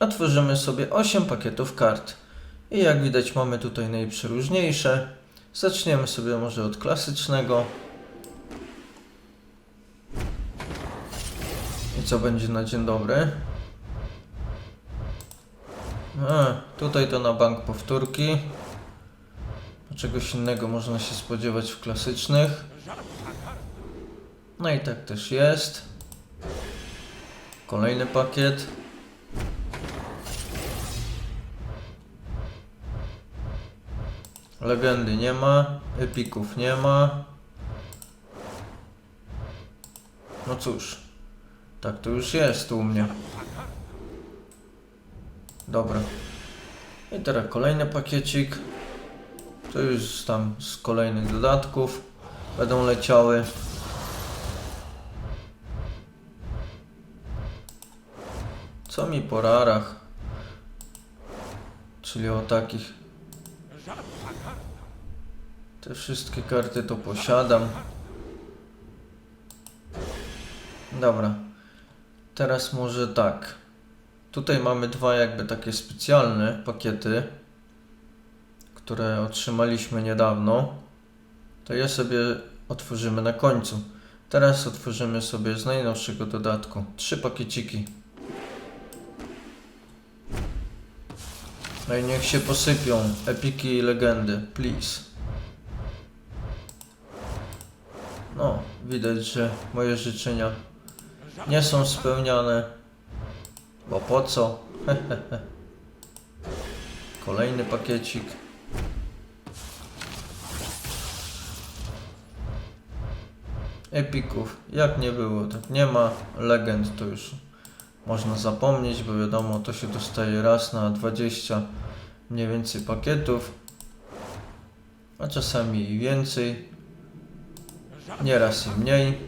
Otworzymy sobie 8 pakietów kart. I jak widać mamy tutaj najprzeróżniejsze. Zaczniemy sobie może od klasycznego. I co będzie na dzień dobry? A, tutaj to na bank powtórki. Czegoś innego można się spodziewać w klasycznych. No i tak też jest. Kolejny pakiet. Legendy nie ma, epików nie ma. No cóż, tak to już jest u mnie. Dobra. I teraz kolejny pakiecik. To już tam z kolejnych dodatków będą leciały. Co mi po rarach? Czyli o takich. Te wszystkie karty to posiadam. Dobra. Teraz może tak. Tutaj mamy dwa jakby takie specjalne pakiety które otrzymaliśmy niedawno, to je sobie otworzymy na końcu. Teraz otworzymy sobie z najnowszego dodatku trzy pakieciki. No i niech się posypią epiki i legendy, please. No, widać, że moje życzenia nie są spełniane. Bo po co? Kolejny pakiecik. Epików, jak nie było, tak nie ma. Legend to już można zapomnieć, bo wiadomo, to się dostaje raz na 20 mniej więcej pakietów, a czasami i więcej. Nieraz i mniej.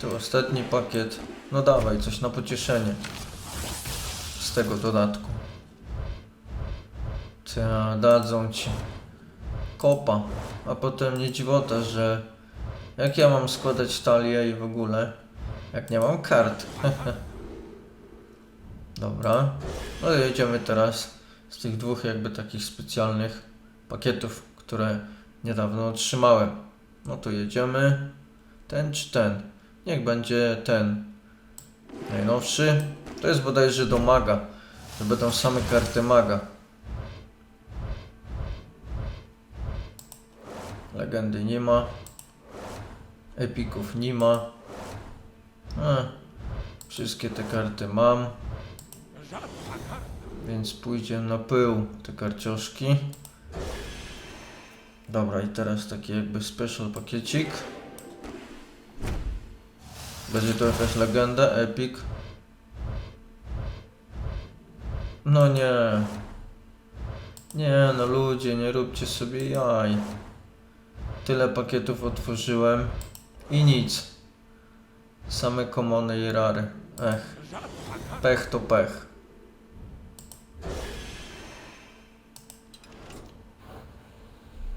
To ostatni pakiet. No dawaj, coś na pocieszenie z tego dodatku. Ta, dadzą ci kopa, a potem nie dziwota, że jak ja mam składać talię i w ogóle, jak nie mam kart. Dobra, no jedziemy teraz z tych dwóch jakby takich specjalnych pakietów, które niedawno otrzymałem. No to jedziemy. Ten czy ten? Niech będzie ten. Najnowszy. To jest bodajże do maga. To będą same karty maga. Legendy nie ma. Epików nie ma. A, wszystkie te karty mam. Więc pójdziemy na pył te karcioszki. Dobra, i teraz taki jakby special pakiecik. Będzie to jakaś legenda, epic. No nie. Nie no ludzie, nie róbcie sobie jaj. Tyle pakietów otworzyłem i nic. Same komony i rary. Ech. Pech to pech.